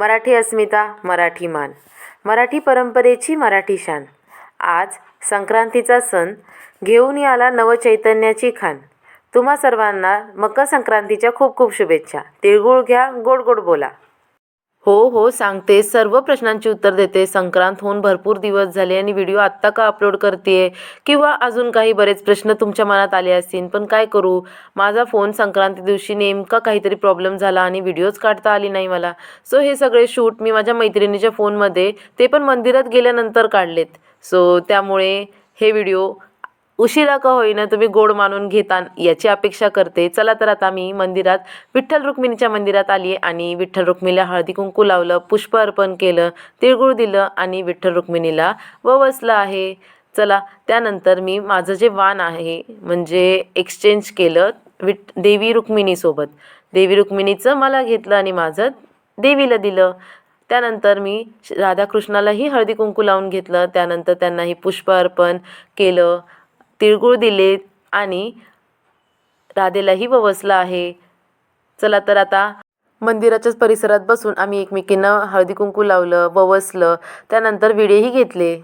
मराठी अस्मिता मराठी मान. मराठी परंपरेची मराठी शान. आज संक्रांतीचा सण घेऊन आला नवचैतन्याची खान. तुम्हा सर्वांना मकर संक्रांतीच्या खूप खूप शुभेच्छा. तिळगुळ घ्या गोड गोड बोला. हो हो सांगते. सर्व प्रश्नांची उत्तर देते. संक्रांत होऊन भरपूर दिवस झाले आणि व्हिडिओ आत्ता का अपलोड करते किंवा अजून काही बरेच प्रश्न तुमच्या मनात आले असतील पण काय करू? माझा फोन संक्रांती दिवशी नेमका काहीतरी प्रॉब्लेम झाला आणि व्हिडिओज काढता आली नाही मला. सो हे सगळे शूट मी माझ्या मैत्रिणीच्या फोनमध्ये ते पण मंदिरात गेल्यानंतर काढलेत. सो त्यामुळे हे व्हिडिओ उशिरा का होईना तुम्ही गोड मानून घेता याची अपेक्षा करते. चला तर आता मी मंदिरात विठ्ठल रुक्मिणीच्या मंदिरात आली आहे आणि विठ्ठल रुक्मिणीला हळदी कुंकू लावलं पुष्प अर्पण केलं तिळगुळ दिलं आणि विठ्ठल रुक्मिणीला ववसलं आहे. चला त्यानंतर मी माझं जे वाण आहे म्हणजे एक्सचेंज केलं विठ देवी रुक्मिणीसोबत देवी रुक्मिणीचं मला घेतलं आणि माझं देवीला दिलं. त्यानंतर मी श- राधाकृष्णालाही हळदी कुंकू लावून घेतलं. त्यानंतर त्यांनाही पुष्प अर्पण केलं. तिळगुळ दिले आणि राधेलाही ववसलं आहे. चला तर आता मंदिराच्याच परिसरात बसून आम्ही एकमेकींना हळदी कुंकू लावलं ववसलं त्यानंतर विडेही घेतले.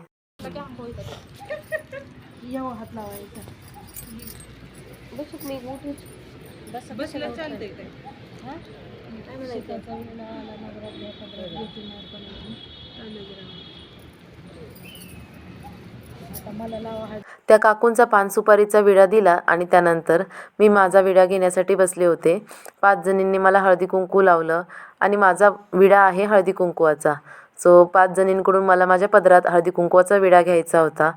त्या काकूंचा पानसुपारीचा विडा दिला आणि त्यानंतर मी माझा विडा घेण्यासाठी बसले होते. पाच जणींनी मला हळदी कुंकू लावलं आणि माझा विडा आहे हळदी कुंकवाचा. सो पाच जणींकडून मला माझ्या पदरात हळदी कुंकवाचा विडा घ्यायचा होता.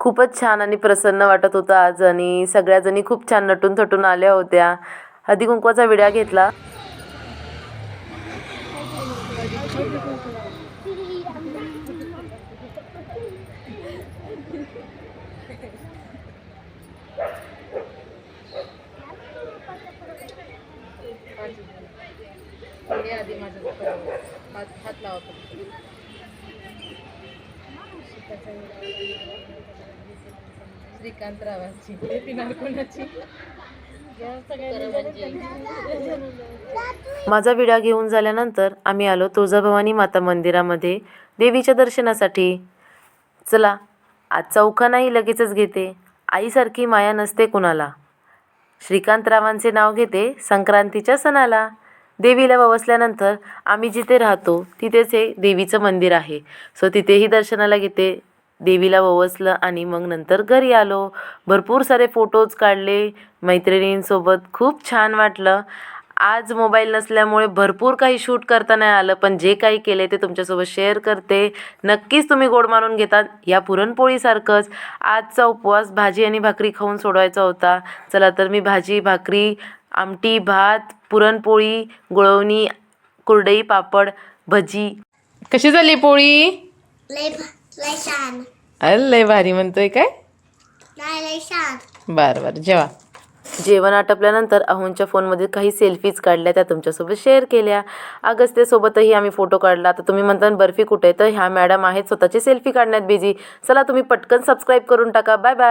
खूपच छान आणि प्रसन्न वाटत होतं आज आणि सगळ्या जणी खूप छान नटून थटून आल्या होत्या. हळदी कुंकवाचा विडा घेतला. हे आधी माझ्या हात हात लावा श्रीकांत रावांची. कोणाची? माझा विडा घेऊन झाल्यानंतर आम्ही आलो तुळजाभवानी माता मंदिरामध्ये देवीच्या दर्शनासाठी. चला आज उखाणाही लगेचच घेते. आईसारखी माया नसते कुणाला. श्रीकांतरावांचे नाव घेते संक्रांतीच्या सणाला. देवीला ववसल्यानंतर आम्ही जिथे राहतो तिथेच हे देवीचं मंदिर आहे. सो तिथेही दर्शनाला घेते. देवीला ववसलं आणि मग नंतर घरी आलो. भरपूर सारे फोटोज काढले. मैत्रिणींसोबत खूप छान वाटलं. आज मोबाईल नसल्यामुळे भरपूर काही शूट करता नाही आलं पण जे काही केले ते तुमच्यासोबत शेअर करते. नक्कीच तुम्ही गोड मानून घेतात या पुरणपोळीसारखंच. आजचा उपवास भाजी आणि भाकरी खाऊन सोडवायचा होता. चला तर मी भाजी भाकरी आमटी भात पुरणपोळी गुळवणी कुरडई पापड भजी. कशी झाली पोळी? लय लय छान. अरे लय भारी म्हणतोय काय? नाही लय छान. बर बर जेवा. जेवण आटपल्यानंतर अहोंच्या फोनमध्ये काही सेल्फीज काढल्या त्या तुमच्यासोबत शेअर केल्या. अगस्तेसोबतही आम्ही फोटो काढला. आता तुम्ही म्हणता बर्फी कुठे? आहे? तर ह्या मॅडम आहेत स्वतःची सेल्फी काढण्यात बिझी चला तुम्ही पटकन सबस्क्राईब करून टाका. Bye bye